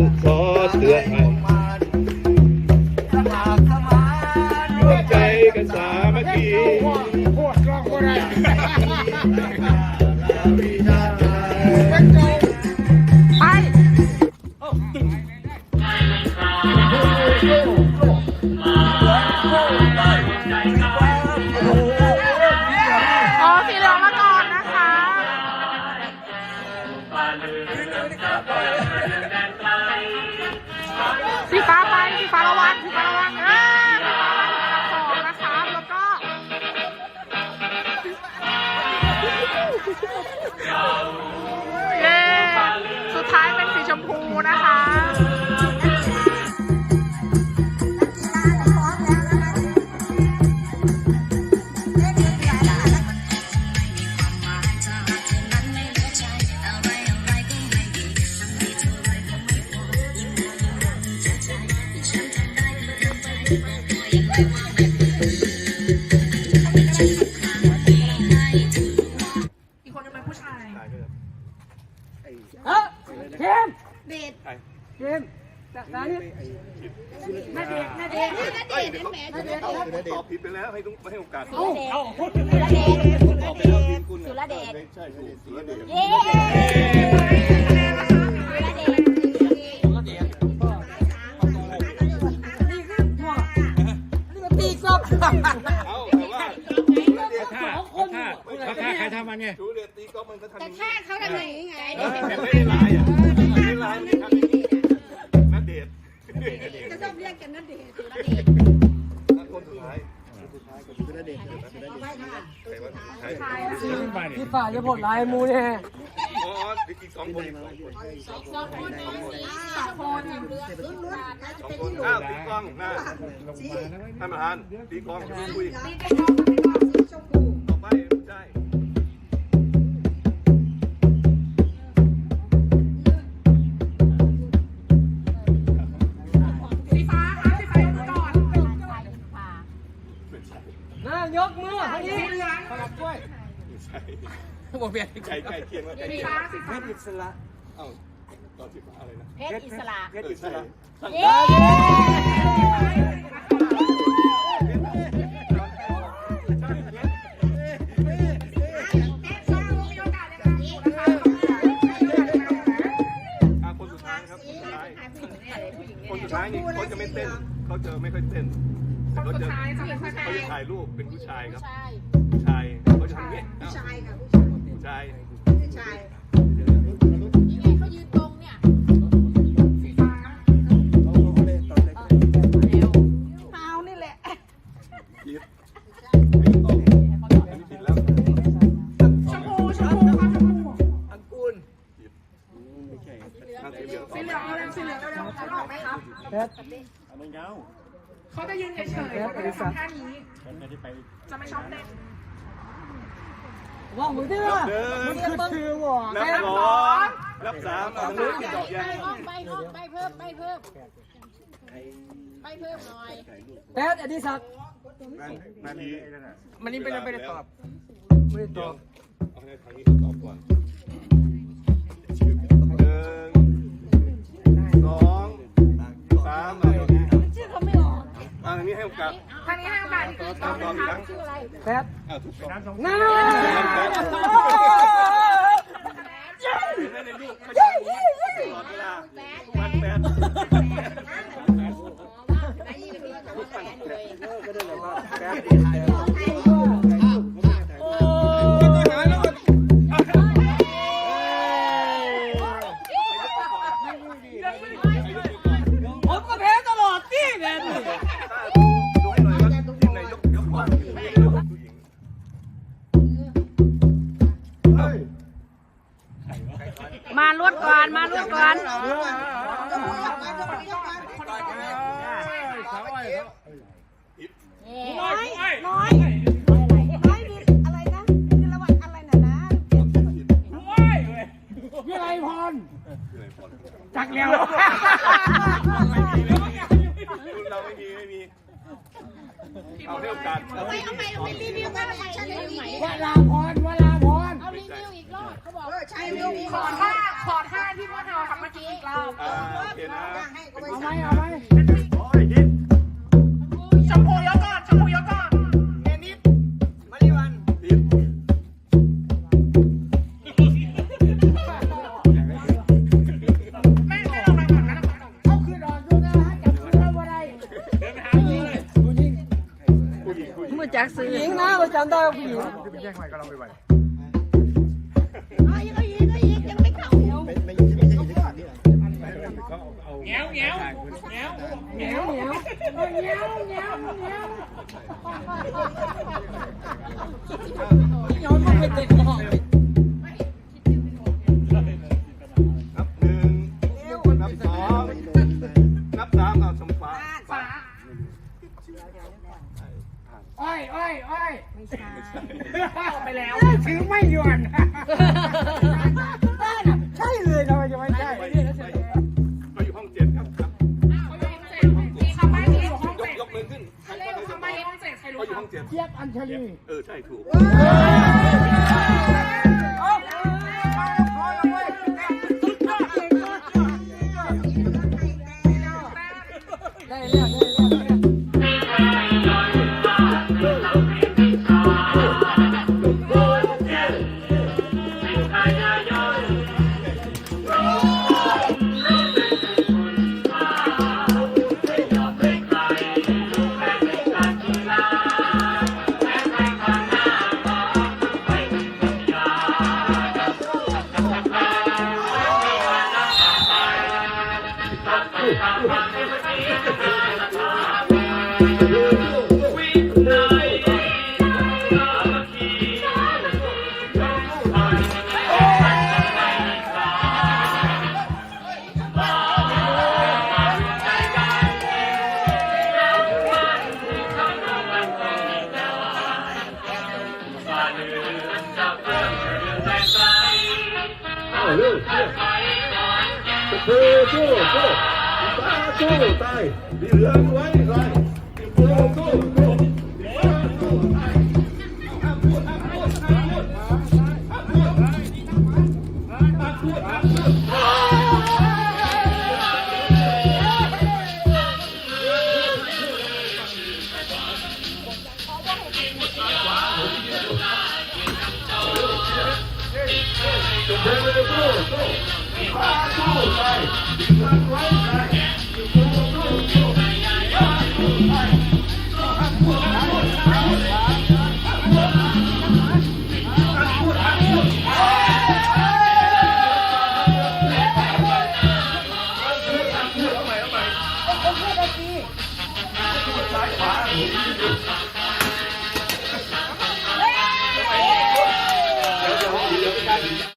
เป็นอเตือนให้สมานสมานร่วมใจกันสามัคคี เฮ้ยเกมเด็ดเกมจากนั้นนี่นาเดชน์นาเดชน์นาเดชน์แหมนาเดชน์ตอบผิดไปแล้วให้ต้องให้โอกาสสุรเดชสุรเดชสุรเดชใช่ถูกสุรเดชเย้สุรเดชตีกบาฆ่าใครทำมันไงสุรเดชตีก็มันก็ทำแต่อย่างฆ่านี้เขาทำอย่างนี้ไงแต่ไม่ได้ลายอะไม่ได้ลายไม่ทำอย่างนี้นัดเดชจะต้องเรียกกันนาเดชน์สุรเดชนัดคนสุดท้ายสุรเดชใครวะใครที่ฝ่ายจะผลลายมูเนี่ยอ๋ออีกสองคนอีกสองคนสองคนนะสองคนเรือลุ้นลุ้นน่าจะสองเป็นคนที่หนูอ้าวตีกล้องหน้าท่านประธานตีกล้องคุย ตีกระชอก บอกเบียดใกล้ใกล้เคียงแล้วใกล้สีเคียงฟ้าสีฟ้าอิสระเอ้าตอนที่ฟ้าอะไรนะเพชรอิสระเออใช่เย้มีโอกาสยังอยู่นะคะอะคนสุดท้ายครับคนสุดท้ายคนสุดท้ายนี่เขาจะไม่เต้นเขาจะไม่ค่อยเต้นคแต่นเขาสุดจะท้ายจะเป็นผู้ชายเขาจะถ่ายรูปเป็นผู้ชายครับใช่ผู้ชายเขาจะทำอย่างนี้อ้าว ชายค่ะผู้ชาย ผู้ชายนี่ไงเขายืนตรงเนี่ยสีฟ้าเอานี่แหละผิดไม่ตอบอันนี้ผิดแล้วชมพูชมพูค่ะชมพูอังกูลผิดอะสีเหลืองสีเหลืองเอาเร็วสีเหลืองเอาเร็วเขาออกไหมครับเพชรเขาจะยืนเฉยๆเขาจะทำท่านี้จะไม่ชอบเต้น ว่ามือเด้อมันคือชื่อว่ะนับสองนับสามอะทางนู้นตอบยังใบห้องใบเพิ่มใบเพิ่มใบเพิ่มหน่อยเพชรอดิศักดิ์นาทีมันนี่เป็นไม่ได้ตอบไม่ได้ตเดี๋ยอวบเอาให้ทางนี้เขาตอบก่อนหนึ่งสองสาม ให้โอกาสทางนี้ให้โอกาสอีกทีตอบตอบอีกครั้งชื่ออะไรเพชรอะถูกต้องน้าเห็นไหมในรูปเขาจะตลอดเวลาวันแปดไอ้ยี่ห้อของแสนเลยผม เอาไปเอาไปเอาไปรีวิวกันใช่รีวิววลาพรวลาพรเอารีวิวอีกรอบเขาบอกใช่รีวิวขอท่าขอท่าที่พ่อทำเมื่อกี้อีกรอบอ่าโอเคนะเอาไหมเอาไหม จำได้ว่าผู้หญิงเอาอีกเอาอีกเอาอีกยังไม่เข้าแง้วแง้วแง้วเหนียวเหนียวเออเหนียวเหนียวเหนียวเหนียวมันเป็นเด็กหม้อนับหนึ่งนับสองนับสามเอาสมฟ้าฟ้า อ้อยอ้อยอ้อยออกไปแล้วถือไม่หย่อนใช่เลยทำไมจะไม่ใช่เขาอยู่ห้องเจ็ดครับครับคำใบ้ที่อยู่ห้องยกเจ็ดยกมือขึ้นใครเร็ก็วได้คำใบ้ห้องเจ็ดใครรู้เขาอยู่คห้องเจ็ดเจี๊ยบอัญชลีเออใช่ถูกได้แล้วได้แล้ว เธอสู้สู้ตา rồi đi lương quấy rồi đi lương cô cô Go, go, go. Right, right, right. Thank you.